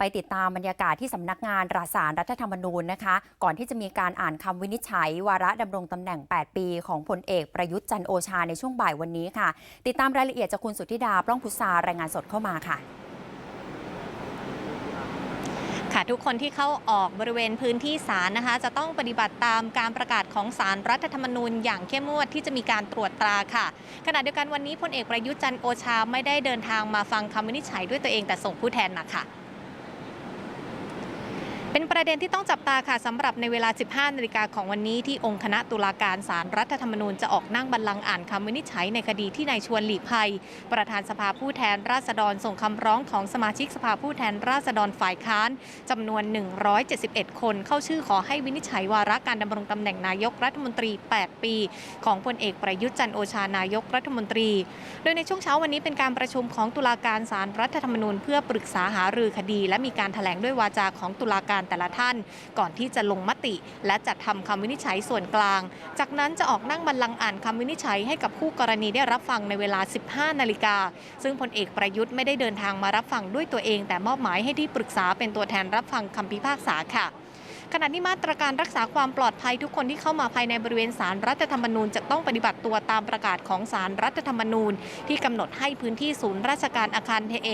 ไปติดตามบรรยากาศที่สำนักงานรัฐสารรัฐธรรมนูญนะคะ ก่อนที่จะมีการอ่านคำวินิจฉัย วาระดำรงตำแหน่ง 8 ปีของพลเอกประยุทธ์จันโอชาในช่วงบ่ายวันนี้ค่ะ ติดตามรายละเอียดจากคุณสุทธิดาปล้องพุทารายงานสดเข้ามาค่ะค่ะทุกคนที่เข้าออกบริเวณพื้นที่ศาลนะคะ จะต้องปฏิบัติตามการประกาศของศาลรัฐธรรมนูญอย่างเข้มงวดที่จะมีการตรวจตราค่ะ ขณะเดียวกันวันนี้พลเอกประยุทธ์จันโอชาไม่ได้เดินทางมาฟังคำวินิจฉัยด้วยตัวเองแต่ส่งผู้แทนมาค่ะ เป็น ประเด็นที่ต้องจับตาค่ะสำหรับในเวลา 15 นาฬิกาของวันนี้ที่องค์คณะตุลาการศาลรรัฐธรรมนูญจะออกนั่งบัลลังก์อ่านคำวินิจฉัยในคดีที่นายชวนหลีกภัย ประธานสภาผู้แทนราษฎรส่งคำร้องของสมาชิกสภาผู้แทนราษฎรฝ่ายค้านจำนวน 171 คน เข้าชื่อขอให้วินิจฉัยวาระการดำรงตำแหน่งนายกรัฐมนตรี 8 ปี ของพลเอกประยุทธ์จันโอชานายกรัฐมนตรี โดยในช่วงเช้าวันนี้เป็นการประชุมของตุลาการศาลรรัฐธรรมนูญ เพื่อปรึกษาหารือคดี และมีการแถลงด้วยวาจาของตุลาการแต่ละท่าน ก่อนที่จะลงมติ และจัดทำคำวินิจฉัยส่วนกลาง จากนั้นจะออกนั่งบัลลังก์อ่านคำวินิจฉัยให้กับคู่กรณีได้รับฟังในเวลา 15 นาฬิกา ซึ่งพลเอกประยุทธ์ไม่ได้เดินทางมารับฟังด้วยตัวเอง แต่มอบหมายให้ที่ปรึกษาเป็นตัวแทนรับฟังคำพิพากษาค่ะ ขณะนี้มาตรการรักษาความปลอดภัยทุกคนที่เข้ามาภายในบริเวณศาลรัฐธรรมนูญจะต้องปฏิบัติตัวตามประกาศของศาลรัฐธรรมนูญ ที่กำหนดให้พื้นที่ศูนย์ราชการอาคารเทเอ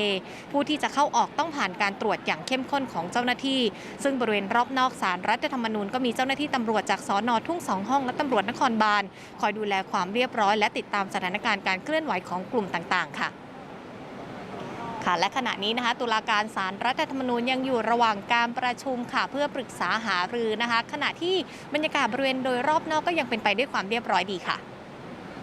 ผู้ที่จะเข้าออกต้องผ่านการตรวจอย่างเข้มข้นของเจ้าหน้าที่ ซึ่งบริเวณรอบนอกศาลรัฐธรรมนูญก็มีเจ้าหน้าที่ตำรวจจากสอนอทุ่งสองห้องและตำรวจนครบาลคอยดูแลความเรียบร้อย และติดตามสถานการณ์การเคลื่อนไหวของกลุ่มต่าง ๆ ค่ะ ค่ะและขณะนี้นะคะตุลาการศาลรรัฐธรรมนูญยังอยู่ระหว่างการประชุมค่ะ เพื่อปรึกษาหารือนะคะ ขณะที่บรรยากาศบริเวณโดยรอบนอกก็ยังเป็นไปด้วยความเรียบร้อยดีค่ะ